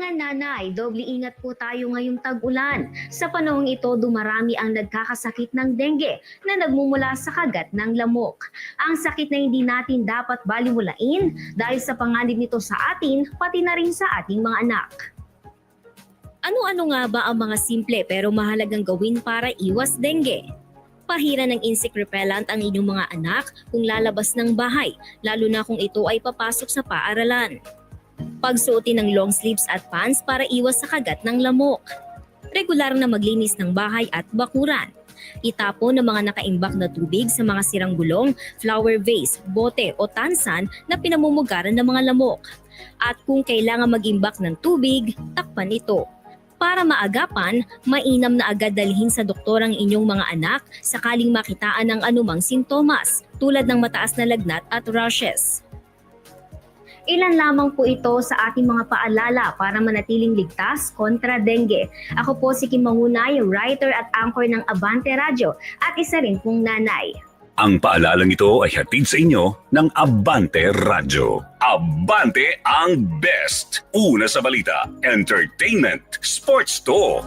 Mga nanay, doble ingat po tayo ngayong tag-ulan. Sa panahong ito, dumarami ang nagkakasakit ng dengue na nagmumula sa kagat ng lamok. Ang sakit na hindi natin dapat baliwalain dahil sa panganib nito sa atin, pati na rin sa ating mga anak. Ano-ano nga ba ang mga simple pero mahalagang gawin para iwas dengue? Pahira ng insect repellent ang inyong mga anak kung lalabas ng bahay, lalo na kung ito ay papasok sa paaralan. Pagsuotin ng long sleeves at pants para iwas sa kagat ng lamok. Regular na maglinis ng bahay at bakuran. Itapon ng mga nakaimbak na tubig sa mga sirang gulong, flower vase, bote o tansan na pinamumugaran ng mga lamok. At kung kailangan mag-imbak ng tubig, takpan ito. Para maagapan, mainam na agad dalhin sa doktor ang inyong mga anak sakaling makitaan ng anumang sintomas tulad ng mataas na lagnat at rashes. Ilan lamang po ito sa ating mga paalala para manatiling ligtas kontra dengue. Ako po si Kim Mangunay, writer at anchor ng Abante Radio at isa rin pong nanay. Ang paalalang ito ay hatid sa inyo ng Abante Radyo. Abante ang best! Una sa balita, entertainment, sports to.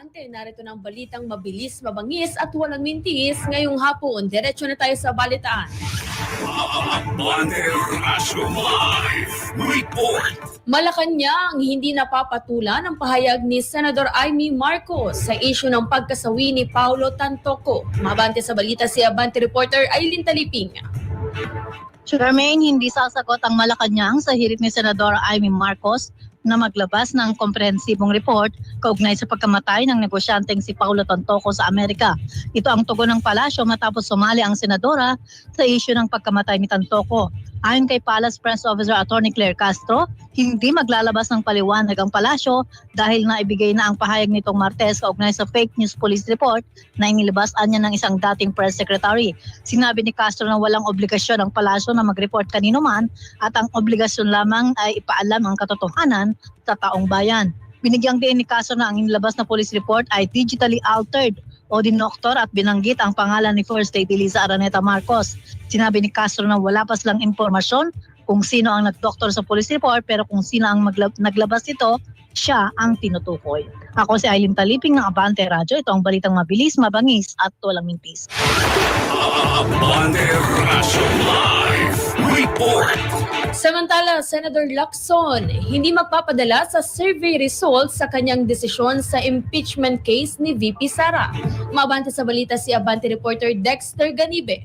Kaabante. Narito ng balitang mabilis, mabangis at walang mintis. Ngayong hapon, diretso na tayo sa balitaan. Abante Report! Malacanang hindi napapatulan ang pahayag ni Senador Amy Marcos sa isyu ng pagkasawi ni Paulo Tantoco. Mabante sa balita si Abante reporter Aileen Taliping. Charmaine, hindi sasagot ang Malacanang sa hirit ni Senador Amy Marcos na maglabas ng komprehensibong report kaugnay sa pagkamatay ng negosyanteng si Paulo Tantoco sa Amerika. Ito ang tugon ng palasyo matapos sumali ang senadora sa isyu ng pagkamatay ni Tantoco. Ayon kay Palace Press Officer Attorney Claire Castro, hindi maglalabas ng paliwanag ang palasyo dahil naibigay na ang pahayag nitong Martes kaugnay sa fake news police report na inilabas niya ng isang dating press secretary. Sinabi ni Castro na walang obligasyon ang palasyo na mag-report kanino man at ang obligasyon lamang ay ipaalam ang katotohanan sa taong bayan. Binigyang din ni Castro na ang inilabas na police report ay digitally altered o dinoktor at binanggit ang pangalan ni First Lady Liza Araneta Marcos. Sinabi ni Castro na wala pa silang impormasyon kung sino ang nagdoktor sa police report pero kung sino ang maglab- naglabas ito, siya ang tinutukoy. Ako si Aileen Taliping ng Abante Radyo. Ito ang balitang mabilis, mabangis at walang mintis. Abante Radyo Live Report! Samantala, Senator Lacson hindi magpapadala sa survey results sa kanyang desisyon sa impeachment case ni VP Sara. Mabante sa balita si Abante reporter Dexter Ganibe.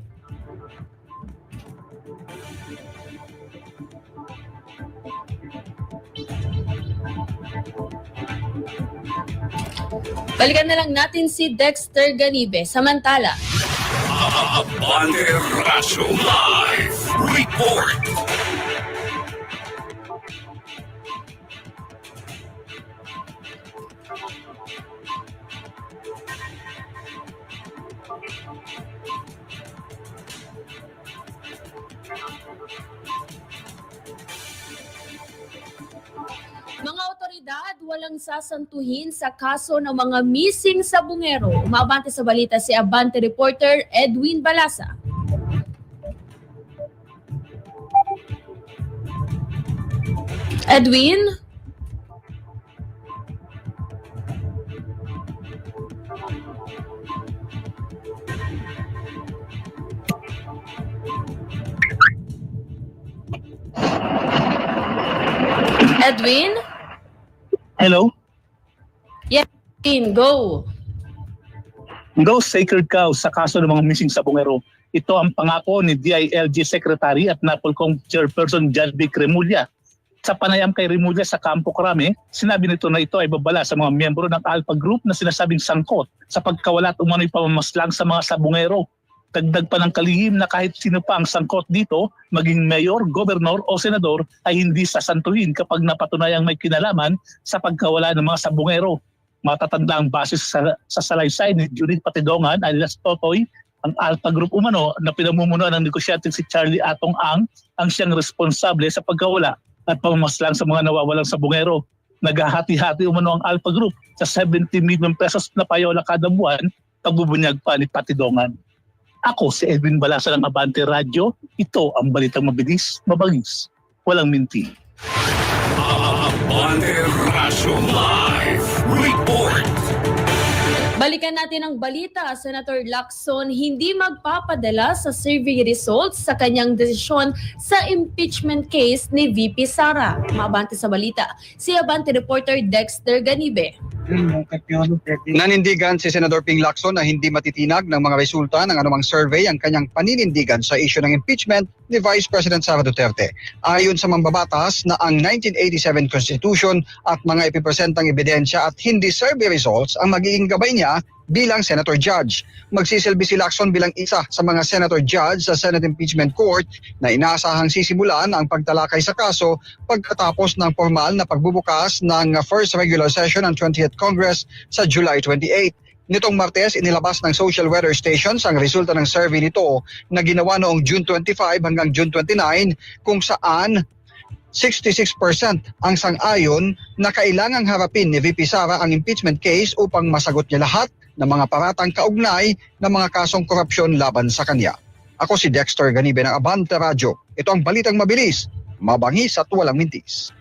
Balikan na lang natin si Dexter Ganibe. Samantala, Abante Radyo Live Report! Mga otoridad walang sasantuhin sa kaso ng mga missing sa bungero. Umabante sa balita si Abante reporter Edwin Balasa. Edwin? Edwin? Hello? Edwin, go! Go Sacred Cow sa kaso ng mga missing sa Bungero. Ito ang pangako ni DILG Secretary at Napolcom Chairperson John B. Sa panayam kay Remulla sa Campo Crame, sinabi nito na ito ay babala sa mga miyembro ng Alpha Group na sinasabing sangkot sa pagkawala at umano'y pamamaslang sa mga sabungero. Dagdag pa ng kalihim na kahit sino pa ang sangkot dito, maging mayor, gobernador o senador ay hindi sasantuhin kapag napatunayang may kinalaman sa pagkawala ng mga sabungero. Matatanda ang basis sa, sa salaysay ni Judith Patidongan alias Totoy, ang Alpha Group umano na pinamumunuan ng negosyante si Charlie Atong Ang ang siyang responsable sa pagkawala at pamamaslang sa mga nawawalang sabungero. Naghahati-hati umano ang Alpha Group sa 70 million pesos na payola kada buwan pagbubunyag pa ni Patidongan. Ako si Edwin Balasa ng Abante Radio. Ito ang balitang mabilis, mabangis, walang minti. Abante Radyo Live Report. Balikan natin ang balita, Senator Lacson hindi magpapadala sa survey results sa kanyang desisyon sa impeachment case ni VP Sara. Mabante sa balita, si Abante reporter Dexter Ganibe. Nanindigan si Senador Ping Lacson na hindi matitinag ng mga resulta ng anumang survey ang kanyang paninindigan sa isyu ng impeachment ni Vice President Sara Duterte. Ayon sa mambabatas na ang 1987 Constitution at mga ipipresentang ebidensya at hindi survey results ang magiging gabay niya bilang Senator Judge. Magsisilbi si Lacson bilang isa sa mga Senator Judge sa Senate Impeachment Court na inaasahang sisimulan ang pagtalakay sa kaso pagkatapos ng formal na pagbubukas ng first regular session ng 20th Congress sa July 28. Nitong Martes, inilabas ng social weather stations ang resulta ng survey nito na ginawa noong June 25 hanggang June 29 kung saan 66% ang sang-ayon na kailangang harapin ni VP Sara ang impeachment case upang masagot niya lahat ng mga paratang kaugnay ng mga kasong korupsyon laban sa kanya. Ako si Dexter Ganibe ng Abante Radio. Ito ang balitang mabilis, mabangis at walang mintis.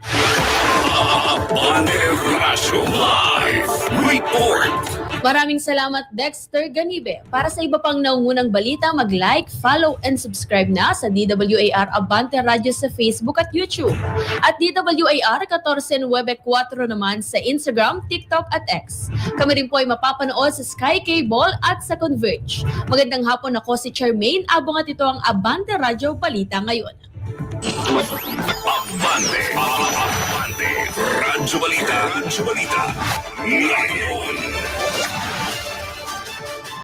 Abante Radyo Live Report. Maraming salamat Dexter Ganibe. Para sa iba pang naungunang balita, mag-like, follow, and subscribe na sa DWAR Abante Radio sa Facebook at YouTube. At DWAR 14 Webe 4 naman sa Instagram, TikTok at X. Kami rin po ay mapapanood sa Sky Cable at sa Converge. Magandang hapon ako si Charmaine Abong at ito ang Abante Radio Balita ngayon. Abante. Abante. Radyo Balita. Radyo Balita. Ngayon.